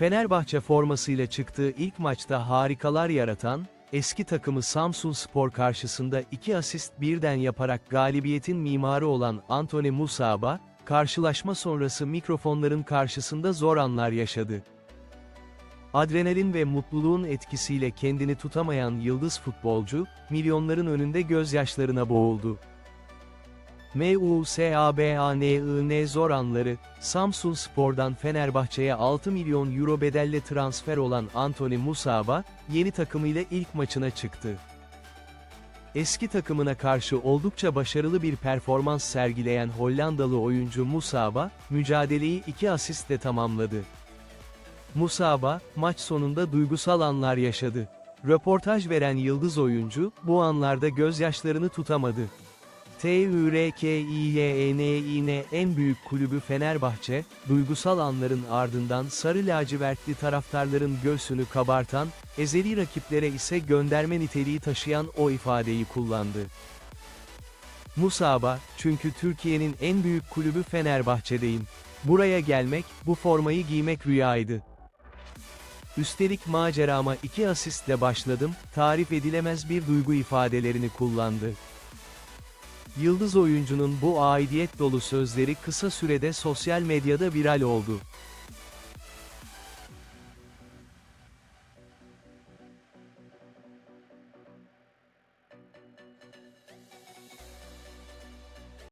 Fenerbahçe formasıyla çıktığı ilk maçta harikalar yaratan, eski takımı Samsun Spor karşısında iki asist birden yaparak galibiyetin mimarı olan Anthony Musaba, karşılaşma sonrası mikrofonların karşısında zor anlar yaşadı. Adrenalin ve mutluluğun etkisiyle kendini tutamayan yıldız futbolcu, milyonların önünde gözyaşlarına boğuldu. MUSABANIN zor Samsun Spor'dan Fenerbahçe'ye 6 milyon euro bedelle transfer olan Anthony Musaba, yeni takımıyla ilk maçına çıktı. Eski takımına karşı oldukça başarılı bir performans sergileyen Hollandalı oyuncu Musaba, mücadeleyi iki asistle tamamladı. Musaba, maç sonunda duygusal anlar yaşadı. Röportaj veren yıldız oyuncu, bu anlarda gözyaşlarını tutamadı. TÜRKİYENİN en büyük kulübü Fenerbahçe, duygusal anların ardından sarı lacivertli taraftarların göğsünü kabartan, ezeli rakiplere ise gönderme niteliği taşıyan o ifadeyi kullandı. Musaba, çünkü Türkiye'nin en büyük kulübü Fenerbahçe'deyim. Buraya gelmek, bu formayı giymek rüyaydı. Üstelik macerama iki asistle başladım, tarif edilemez bir duygu ifadelerini kullandı. Yıldız oyuncunun bu aidiyet dolu sözleri kısa sürede sosyal medyada viral oldu.